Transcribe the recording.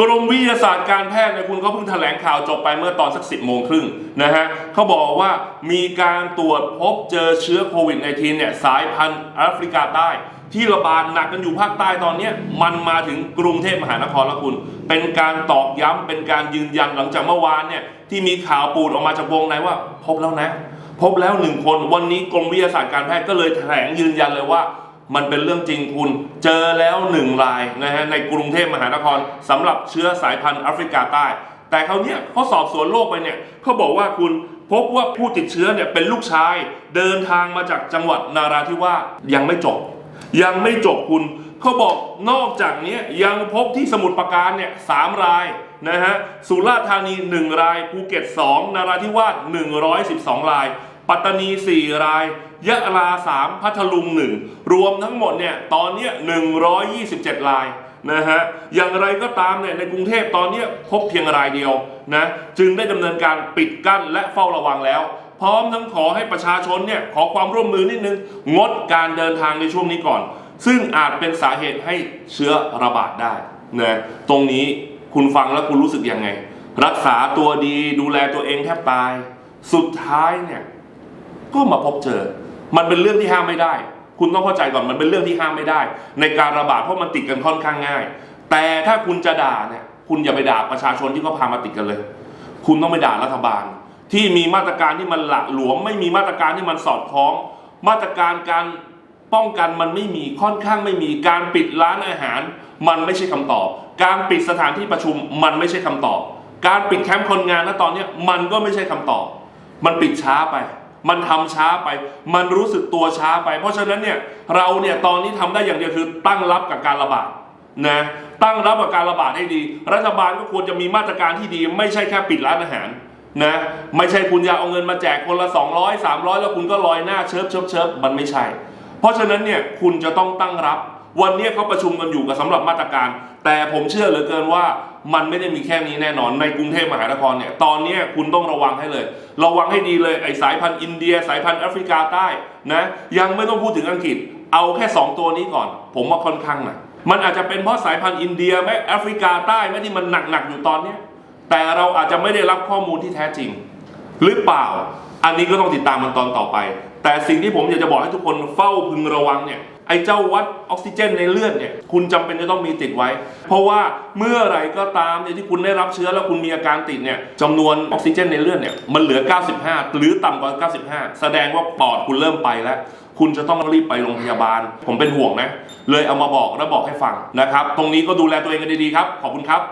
กรมวิทยาศาสตร์การแพทย์เนี่ยคุณเขาเพิ่งแถลงข่าวจบไปเมื่อตอนสักสิบโมงครึ่งนะฮะเขาบอกว่ามีการตรวจพบเจอเชื้อโควิด -19 เนี่ยสายพันธุ์แอฟริกาใต้ ที่ระบาดหนักกันอยู่ภาคใต้ตอนนี้มันมาถึงกรุงเทพมหานครแล้วคุณ เป็นการตอกย้ำเป็นการยืนยันหลังจากเมื่อวานเนี่ยที่มีข่าวปูดออกมาจากวงในว่า พบแล้วนะ พบแล้วหนึ่งคนวันนี้กรมวิทยาศาสตร์การแพทย์ก็เลยแถลงยืนยันเลยว่า มันเป็นเรื่องจริงคุณ เจอแล้วหนึ่งรายนะฮะในกรุงเทพมหานครสำหรับเชื้อสายพันธุ์แอฟริกาใต้ แต่เขาวเนี้ยเขาสอบสวนโรคไปเนี่ยเขาบอกว่าคุณพบว่าผู้ติดเชื้อเนี่ยเป็นลูกชาย เดินทางมาจากจังหวัดนาราธิวาสยังไม่จบ ยังไม่จบคุณเขาบอกนอกจากนี้ยังพบที่สมุทรปราการเนี่ยสามรายนะฮะสุราษฎร์ธานี 1 รายภูเก็ต 2 นาราธิวาส112 ราย ปัตตานี 4 ราย ยะลา 3 พัทลุง 1 รวมทั้งหมดเนี่ยตอนเนี้ย127 รายนะฮะอย่างไรก็ตามเนี่ยในกรุงเทพตอนเนี้ยพบเพียงรายเดียวนะจึงได้ดำเนินการปิดกั้นและเฝ้าระวังแล้ว พร้อมทั้งขอให้ประชาชนเนี่ยขอความร่วมมือนิดนึงงดการเดินทางในช่วงนี้ก่อน ซึ่งอาจเป็นสาเหตุให้เชื้อระบาดได้นะตรงนี้คุณฟังแล้วคุณรู้สึกยังไง รักษาตัวดีดูแลตัวเองแทบตาย สุดท้ายเนี่ย ก็มาพบเจอ มันเป็นเรื่องที่ห้ามไม่ได้ คุณต้องเข้าใจก่อนมันเป็นเรื่องที่ห้ามไม่ได้ ในการระบาดเพราะมันติดกันค่อนข้างง่าย แต่ถ้าคุณจะด่าเนี่ยคุณอย่าไปด่าประชาชนที่เขาพามาติดกันเลย คุณต้องไปด่ารัฐบาล ที่มีมาตรการที่มันหละหลวม ไม่มีมาตรการที่มันสอดคล้อง มาตรการการป้องกันมันไม่มีค่อนข้างไม่มีการปิดร้านอาหาร มันไม่ใช่คำตอบ การปิดสถานที่ประชุมมันไม่ใช่คำตอบ การปิดแคมป์คนงานณตอนนี้มันก็ไม่ใช่คำตอบ มันปิดช้าไป มันทำช้าไป มันรู้สึกตัวช้าไป เพราะฉะนั้นเนี่ยเราเนี่ยตอนนี้ทำได้อย่างเดียวคือตั้งรับกับการระบาดนะตั้งรับกับการระบาดให้ดี รัฐบาลก็ควรจะมีมาตรการที่ดี ไม่ใช่แค่ปิดร้านอาหารนะไม่ใช่คุณอยากเอาเงินมาแจกคนละ 200 300 แล้วคุณก็ลอยหน้าเชิบเชิบเชิบมันไม่ใช่ เพราะฉะนั้นเนี่ยคุณจะต้องตั้งรับ วันนี้เขาประชุมกันอยู่กับสำหรับมาตรการ แต่ผมเชื่อเหลือเกินว่ามันไม่ได้มีแค่นี้แน่นอนในกรุงเทพมหานครเนี่ยตอนนี้คุณต้องระวังให้เลย ระวังให้ดีเลยไอสายพันธุ์อินเดีย สายพันธุ์แอฟริกาใต้นะยังไม่ต้องพูดถึงอังกฤษ เอาแค่ 2 ตัวนี้ก่อน ผมว่าค่อนข้างหนักมันอาจจะเป็นเพราะสายพันธุ์อินเดียแม้แอฟริกาใต้แม้ที่มันหนักๆอยู่ตอนนี้แต่เราอาจจะไม่ได้รับข้อมูลที่แท้จริง หรือเปล่าอันนี้ก็ต้องติดตามมันตอนต่อไป แต่สิ่งที่ผมอยากจะบอกให้ทุกคนเฝ้าพึงระวังเนี่ยไอ้เจ้าวัดออกซิเจนในเลือดเนี่ยคุณจำเป็นจะต้องมีติดไว้ เพราะว่าเมื่อไรก็ตามเนี่ยที่คุณได้รับเชื้อแล้วคุณมีอาการติดเนี่ยจำนวนออกซิเจนในเลือดเนี่ยมันเหลือ 95 หรือต่ำกว่า 95 แสดงว่าปอดคุณเริ่มไปแล้ว คุณจะต้องรีบไปโรงพยาบาล ผมเป็นห่วงนะ เลยเอามาบอกและบอกให้ฟังนะครับ ตรงนี้ก็ดูแลตัวเองกันดีๆครับ ขอบคุณครับ